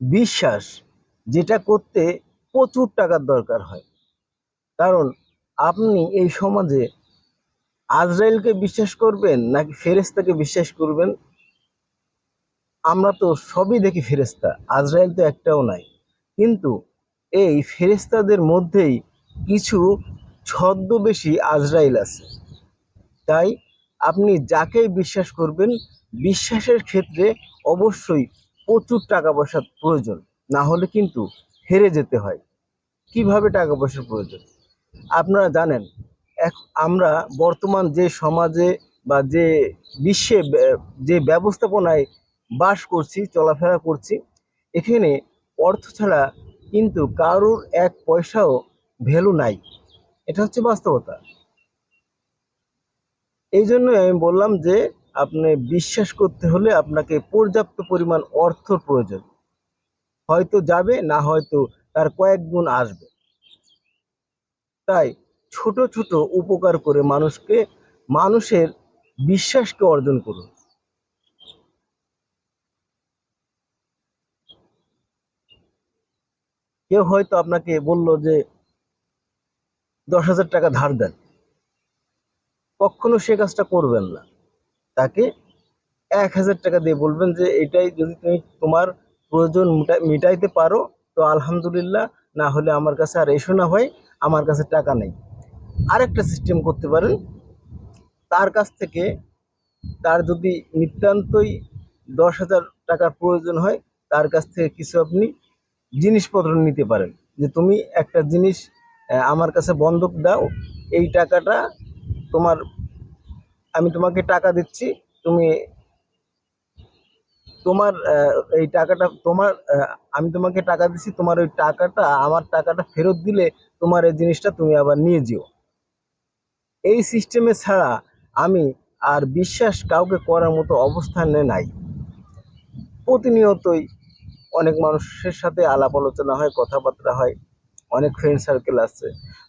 বিশ্বাস যেটা করতে প্রচুর টাকার দরকার হয়। কারণ আপনি এই সমাজে আজরাইলকে বিশ্বাস করবেন নাকি ফেরেস্তাকে বিশ্বাস করবেন? আমরা তো সবই দেখি ফেরেস্তা আজরাইল তো একটাও নাই। কিন্তু এই ফেরেস্তাদের মধ্যেই কিছু ছদ্মবেশী আজরাইল আছে। তাই আপনি যাকেই বিশ্বাস করবেন, বিশ্বাসের ক্ষেত্রে অবশ্যই প্রচুর টাকা পয়সার প্রয়োজন। না হলে কিন্তু হেরে যেতে হয়। কীভাবে টাকা পয়সার প্রয়োজন? আপনারা জানেন, এক, আমরা বর্তমান যে সমাজে বা যে বিশ্বে যে ব্যবস্থাপনায় বাস করছি, চলাফেরা করছি, এখানে অর্থ ছাড়া কিন্তু কারোর এক পয়সাও ভ্যালু নাই। এটা হচ্ছে বাস্তবতা। এই জন্যই আমি বললাম যে আপনি বিশ্বাস করতে হলে আপনাকে পর্যাপ্ত পরিমাণ অর্থর প্রয়োজন। হয়তো যাবে, না হয়তো তার কয়েক গুণ আসবে। তাই ছোট ছোট উপকার করে মানুষকে, মানুষের বিশ্বাসকে অর্জন করুন। কেউ হয়তো আপনাকে বলল যে, দশ হাজার টাকা ধার দেন। কখনো সে কাজটা করবেন না। তাকে এক হাজার টাকা দিয়ে বলবেন যে, এটাই যদি তুমি তোমার প্রয়োজন মিটা- মিটাইতে পারো, তো আলহামদুলিল্লাহ, না হলে আমার কাছে আর এসো না হয় আমার কাছে টাকা নেই। আরেকটা সিস্টেম করতে পারেন। তার কাছ থেকে তার যদি নিতান্তই দশ হাজার টাকার প্রয়োজন হয়, তার কাছ থেকে কিছু আপনি জিনিসপত্র নিতে পারেন। যে, তুমি একটা জিনিস আমার কাছে বন্ধক দাও, এই টাকাটা তোমার আমি তোমাকে টাকা দিচ্ছি, তুমি তোমার এই টাকাটা তোমার আমি তোমাকে টাকা দিচ্ছি, তোমার ওই টাকাটা, আমার টাকাটা ফেরত দিলে তোমার এই জিনিসটা তুমি আবার নিয়ে যেও। এই সিস্টেমে ছাড়া আমি আর বিশ্বাস কাউকে করার মতো অবস্থানে নাই। প্রতিনিয়তই অনেক মানুষের সাথে আলাপ আলোচনা হয়, কথাবার্তা হয়, অনেক ফ্রেন্ড সার্কেল আছে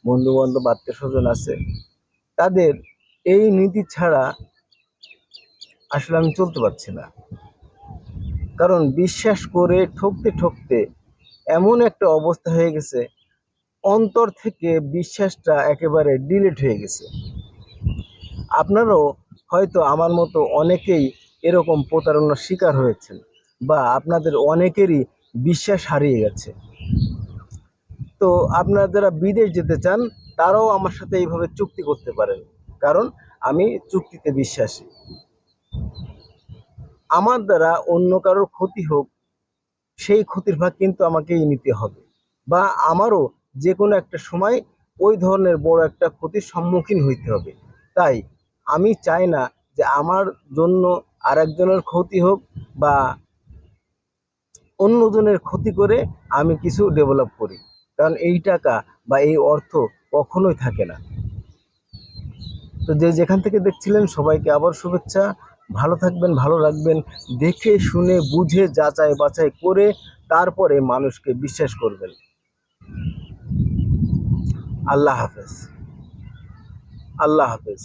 বন্ধু বান্ধব আত্মীয় স্বজন আছে। তাদের এই নীতি ছাড়া আসলে আমি চলতে পারছি না। কারণ বিশ্বাস করে ঠকতে ঠকতে এমন একটা অবস্থা হয়ে গেছে, অন্তর থেকে বিশ্বাসটা একেবারে ডিলিট হয়ে গেছে। আপনারাও হয়তো আমার মতো অনেকেই এরকম প্রতারণার শিকার হয়েছেন বা আপনাদের অনেকেরই বিশ্বাস হারিয়ে গেছে। তো আপনারা যারা বিদেশ যেতে চান, তারাও আমার সাথে এইভাবে চুক্তি করতে পারেন। কারণ আমি চুক্তিতে বিশ্বাসী। আমার দ্বারা অন্য কারোর ক্ষতি হোক, সেই ক্ষতির ভাগ কিন্তু আমাকেই নিতে হবে। বা আমারও যে কোনো একটা সময় ওই ধরনের বড় একটা ক্ষতির সম্মুখীন হইতে হবে। তাই আমি চাই না যে আমার জন্য আরেকজনের ক্ষতি হোক বা অন্যজনের ক্ষতি করে আমি কিছু ডেভেলপ করি। কারণ এই টাকা বা এই অর্থ কখনোই থাকে না। তো যে যেখান থেকে দেখছিলেন সবাইকে আবার শুভেচ্ছা। ভালো থাকবেন, ভালো রাখবেন, দেখে, শুনে, বুঝে, যাচাই, বাছাই করে তারপরে মানুষকে বিশ্বাস করবেন। আল্লাহ হাফেজ। আল্লাহ হাফেজ।